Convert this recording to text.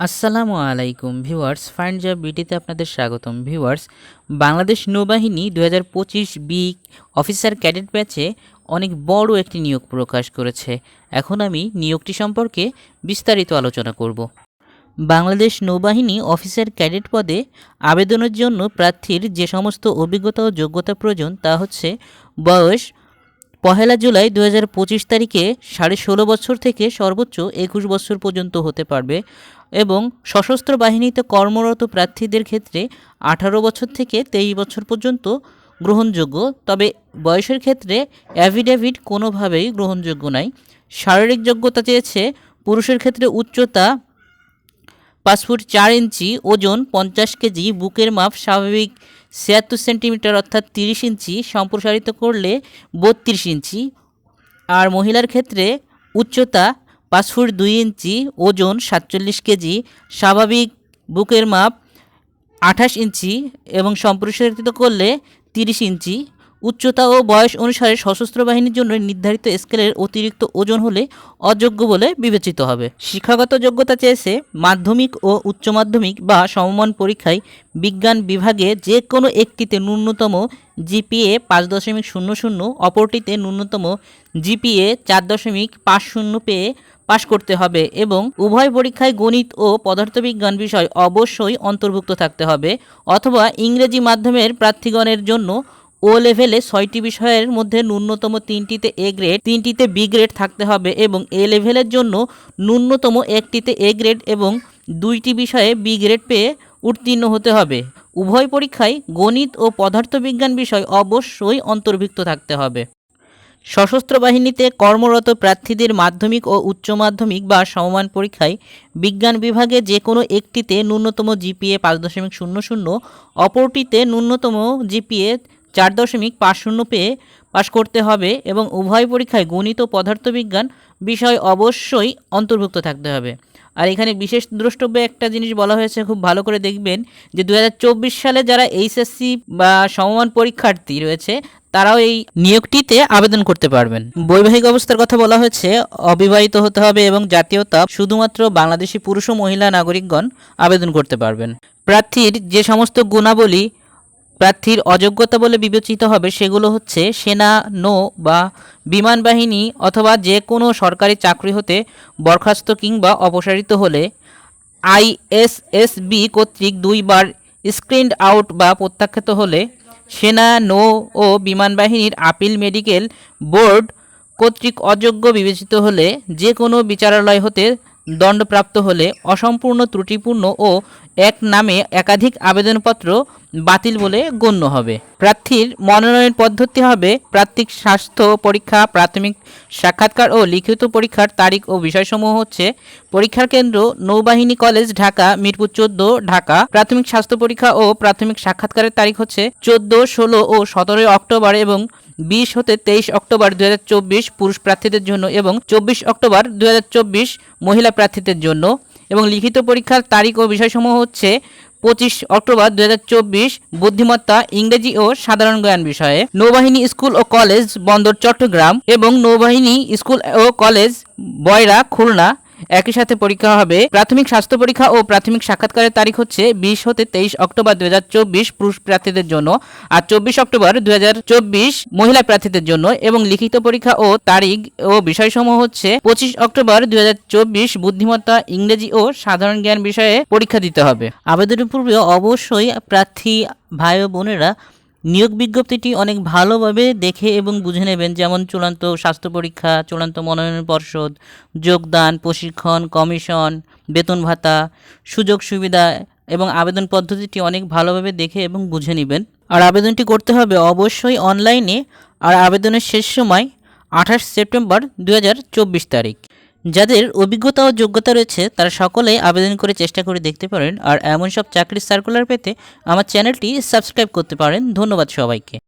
আসসালামু আলাইকুম viewers find job বিটিতে আপনাদের স্বাগতম। ভিউয়ার্স, বাংলাদেশ নৌবাহিনী দু হাজার পঁচিশ বি অফিসার ক্যাডেট ব্যাচে অনেক বড় একটি নিয়োগ প্রকাশ করেছে। এখন আমি নিয়োগটি সম্পর্কে বিস্তারিত আলোচনা করব। বাংলাদেশ নৌবাহিনী অফিসার ক্যাডেট পদে আবেদনের জন্য প্রার্থীর যে সমস্ত অভিজ্ঞতা ও যোগ্যতা প্রয়োজন তা হচ্ছে বয়স পহেলা জুলাই দু হাজার পঁচিশ তারিখে সাড়ে ষোলো বছর থেকে সর্বোচ্চ একুশ বছর পর্যন্ত হতে পারবে এবং সশস্ত্র বাহিনীতে কর্মরত প্রার্থীদের ক্ষেত্রে আঠারো বছর থেকে তেইশ বছর পর্যন্ত গ্রহণযোগ্য। তবে বয়সের ক্ষেত্রে অ্যাভিডেভিট কোনোভাবেই গ্রহণযোগ্য নয় শারীরিক যোগ্যতা চেয়েছে পুরুষের ক্ষেত্রে উচ্চতা পাঁচ ফুট চার ইঞ্চি, ওজন পঞ্চাশ কেজি, বুকের মাপ স্বাভাবিক ছিয়াত্তর সেন্টিমিটার অর্থাৎ তিরিশ ইঞ্চি সম্প্রসারিত করলে বত্রিশ ইঞ্চি। আর মহিলার ক্ষেত্রে উচ্চতা পাঁচ ফুট দুই ইঞ্চি, ওজন সাতচল্লিশ কেজি, স্বাভাবিক বুকের মাপ আঠাশ ইঞ্চি এবং সম্প্রসারিত করলে তিরিশ ইঞ্চি। উচ্চতা ও বয়স অনুসারে সশস্ত্র বাহিনীর জন্য নির্ধারিত স্কেলের অতিরিক্ত ওজন হলে অযোগ্য বলে বিবেচিত হবে। শিক্ষাগত যোগ্যতা চেয়েছে মাধ্যমিক ও উচ্চ মাধ্যমিক বা সমমান পরীক্ষায় বিজ্ঞান বিভাগে যে কোনো একটিতে ন্যূনতম জিপিএ পাঁচ দশমিক শূন্য শূন্য, অপরটিতে ন্যূনতম জিপিএ চার দশমিক পাঁচ শূন্য পেয়ে পাশ করতে হবে এবং উভয় পরীক্ষায় গণিত ও পদার্থবিজ্ঞান বিষয় অবশ্যই অন্তর্ভুক্ত থাকতে হবে অথবা ইংরেজি মাধ্যমের প্রার্থীগণের জন্য ও লেভেলে ছয়টি বিষয়ের মধ্যে ন্যূনতম তিনটিতে এ গ্রেড তিনটিতে বি গ্রেড থাকতে হবে এবং এ লেভেলের জন্য ন্যূনতম একটিতে এ গ্রেড এবং দুইটি বিষয়ে বি গ্রেড পেয়ে উত্তীর্ণ হতে হবে। উভয় পরীক্ষায় গণিত ও পদার্থবিজ্ঞান বিষয় অবশ্যই অন্তর্ভুক্ত থাকতে হবে। সশস্ত্র বাহিনীতে কর্মরত প্রার্থীদের মাধ্যমিক ও উচ্চ মাধ্যমিক বা সমমান পরীক্ষায় বিজ্ঞান বিভাগে যে কোনো একটিতে ন্যূনতম জিপিএ পাঁচ দশমিক শূন্য শূন্য, অপরটিতে ন্যূনতম জিপিএ চার দশমিক পাঁচ শূন্য পেয়ে পাশ করতে হবে এবং উভয় পরীক্ষায় গণিত পদার্থবিজ্ঞান বিষয় অবশ্যই অন্তর্ভুক্ত থাকতে হবে। আর এখানে বিশেষ দ্রষ্টব্য একটা জিনিস বলা হয়েছে, খুব ভালো করে দেখবেন, যে দু হাজার চব্বিশ সালে যারা এইচএসসি বা সমমান পরীক্ষার্থী রয়েছে, তারাও এই নিয়োগটিতে আবেদন করতে পারবেন। বৈবাহিক অবস্থার কথা বলা হয়েছে, অবিবাহিত হতে হবে এবং জাতীয়তা শুধুমাত্র বাংলাদেশি পুরুষ ও মহিলা নাগরিকগণ আবেদন করতে পারবেন। প্রার্থীর যে সমস্ত গুণাবলী প্রার্থীর অযোগ্যতা বলে বিবেচিত হবে সেগুলো হচ্ছে সেনা, নৌ বা বিমান বাহিনী অথবা যে কোনো সরকারি চাকরি হতে বরখাস্ত কিংবা অপসারিত হলে আইএসএসবি কর্তৃক দুইবার স্ক্রিনড আউট বা প্রত্যাখ্যাত হলে সেনা, নৌ ও বিমান বাহিনীর আপিল মেডিকেল বোর্ড কর্তৃক অযোগ্য বিবেচিত হলে যে কোনো বিচারালয় হতে দণ্ডপ্রাপ্ত হলে অসম্পূর্ণ ত্রুটিপূর্ণ ও এক নামে একাধিক আবেদনপত্র বাতিল বলে গণ্য হবে। প্রার্থীর মনোনয়ন পদ্ধতি হবে প্রার্থিক স্বাস্থ্য পরীক্ষা, প্রাথমিক সাক্ষাৎকার ও লিখিত পরীক্ষার তারিখ ও বিষয়সমূহ হচ্ছে পরীক্ষার কেন্দ্র নৌবাহিনী কলেজ ঢাকা, মিরপুর চোদ্দ, ঢাকা। প্রাথমিক স্বাস্থ্য পরীক্ষা ও প্রাথমিক সাক্ষাৎকারের তারিখ হচ্ছে চোদ্দ, ষোলো ও সতেরোই অক্টোবর এবং বিশ হতে তেইশ অক্টোবর দুই হাজার চব্বিশ পুরুষ প্রার্থীদের জন্য এবং চব্বিশ অক্টোবর দুই হাজার চব্বিশ মহিলা প্রার্থীদের জন্য। এবং লিখিত পরীক্ষার তারিখ ও বিষয়সমূহ হচ্ছে পঁচিশ অক্টোবর দুই হাজার চব্বিশ বুদ্ধিমত্তা, ইংরেজি ও সাধারণ জ্ঞান বিষয়ে। নৌবাহিনী স্কুল ও কলেজ বন্দর চট্টগ্রাম এবং নৌবাহিনী স্কুল ও কলেজ বয়রা খুলনা একই সাথে পরীক্ষা হবে। প্রাথমিক স্বাস্থ্য পরীক্ষা ও প্রাথমিক সাক্ষাৎকারের তারিখ হচ্ছে বিশ হতে তেইশ অক্টোবর দু পুরুষ প্রার্থীদের জন্য আর চব্বিশ অক্টোবর দু মহিলা প্রার্থীদের জন্য এবং লিখিত পরীক্ষা ও তারিখ ও বিষয়সমূহ হচ্ছে পঁচিশ অক্টোবর দুই হাজার চব্বিশ বুদ্ধিমত্তা, ইংরেজি ও সাধারণ জ্ঞান বিষয়ে পরীক্ষা দিতে হবে। আবেদনের পূর্বে অবশ্যই প্রার্থী ভাই বোনেরা নিয়োগ বিজ্ঞপ্তিটি অনেক ভালোভাবে দেখে এবং বুঝে নেবেন, যেমন চূড়ান্ত স্বাস্থ্য পরীক্ষা, চূড়ান্ত মনোনয়ন পর্ষদ, যোগদান, প্রশিক্ষণ, কমিশন, বেতন ভাতা, সুযোগ সুবিধা এবং আবেদন পদ্ধতিটি অনেক ভালোভাবে দেখে এবং বুঝে নেবেন। আর আবেদনটি করতে হবে অবশ্যই অনলাইনে, আর আবেদনের শেষ সময় আঠাশ সেপ্টেম্বর দু হাজার চব্বিশ তারিখ। যাদের অভিজ্ঞতা ও যোগ্যতা রয়েছে, তারা সকলেই আবেদন করে চেষ্টা করে দেখতে পারেন। আর এমন সব চাকরির সার্কুলার পেতে আমার চ্যানেলটি সাবস্ক্রাইব করতে পারেন। ধন্যবাদ সবাইকে।